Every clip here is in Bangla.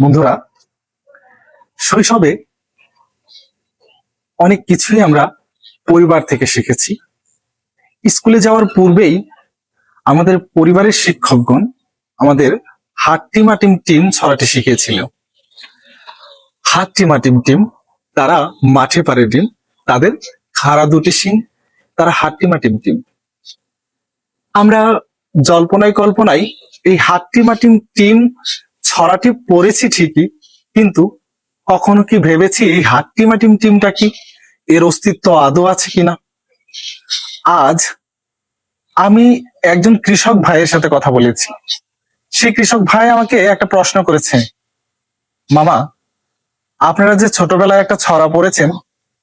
বন্ধুরা, শৈশবে অনেক কিছুই আমরা পরিবার থেকে শিখেছি। স্কুলে যাওয়ার পূর্বেই আমাদের পরিবারের শিক্ষকগণ আমাদের হাট্টিমাটিম টিম ছড়াটি শিখিয়েছিল। হাট্টিমাটিম টিম, তারা মাঠে পারে টিম তাদের খাড়া দুটি সিং তারা হাট্টিমাটিম টিম। আমরা জল্পনায় কল্পনায় এই হাট্টিমাটিম টিম ছড়াটি পড়েছি ঠিকই, কিন্তু কখনো কি ভেবেছি এই হাট্টিমাটিম টিমটা কি এর অস্তিত্ব আদৌ আছে কিনা? আজ আমি একজন কৃষক ভাইয়ের সাথে কথা বলেছি। সেই কৃষক ভাই আমাকে একটা প্রশ্ন করেছে। মামা, আপনারা যে ছোটবেলায় একটা ছড়া পড়েছেন,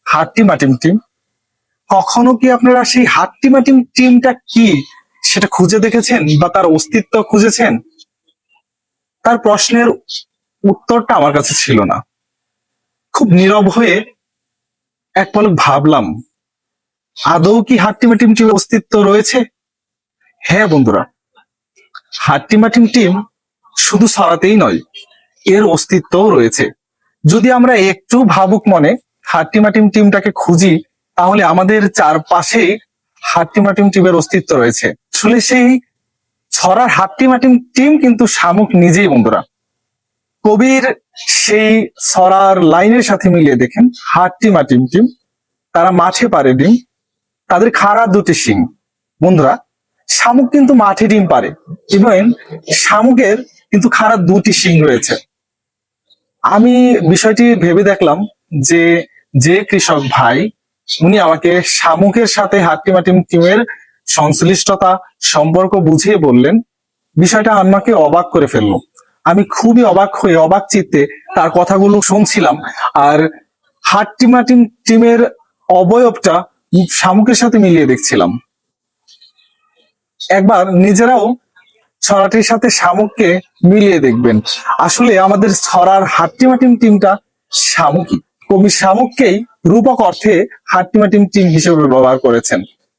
হাট্টিমাটিম টিম, কখনো কি আপনারা সেই হাট্টিমাটিম টিমটা কি সেটা খুঁজে দেখেছেন বা তার অস্তিত্ব খুঁজেছেন? তার প্রশ্নের উত্তরটা আমার কাছে ছিল না। খুব নীরব হয়ে এক পলক ভাবলাম, আদৌ কি হাট্টিমাটিম টিমের অস্তিত্ব রয়েছে? হ্যাঁ বন্ধুরা, হাট্টিমাটিম টিম শুধু ছড়াতেই নয়, এর অস্তিত্বও রয়েছে। যদি আমরা একটু ভাবুক মনে, হাট্টিমাটিম টিমটাকে খুঁজি, তাহলে আমাদের চারপাশেই হাট্টিমাটিম টিমের অস্তিত্ব রয়েছে। আসলে সেই ছড়ার হাট্টিমাটিম টিম কিন্তু শামুক নিজেই বন্ধুরা। কবির সেই ছড়ার লাইনের সাথে মিলিয়ে দেখেন, হাতটি মাটিম টিম, তারা মাঠে পারে ডিম, তাদের খাড়া দুটি শিং। বন্ধুরা, শামুক কিন্তু মাঠে ডিম পারে ইভেন শামুকের কিন্তু খাড়া দুটি শিং রয়েছে। আমি বিষয়টি ভেবে দেখলাম যে যে কৃষক ভাই, উনি আমাকে শামুকের সাথে হাট্টিমাটিম টিমের সংশ্লিষ্টতা সম্পর্ক বুঝিয়ে বললেন, বিষয়টা আমাকে অবাক করে ফেলল। আমি খুবই অবাক হয়ে অবাক চিত্তে তার কথাগুলো শুনছিলাম, আর হাট্টিমাটিম টিমের অবয়বটা শামুকের সাথে মিলিয়ে দেখছিলাম। একবার নিজেরাও ছড়াটির সাথে শামুককে মিলিয়ে দেখবেন। আসলে আমাদের ছড়ার হাট্টিমাটিম টিমটা শামুকই। কবি শামুককেই রূপক অর্থে হাট্টিমাটিম টিম হিসেবে ব্যবহার করেছেন।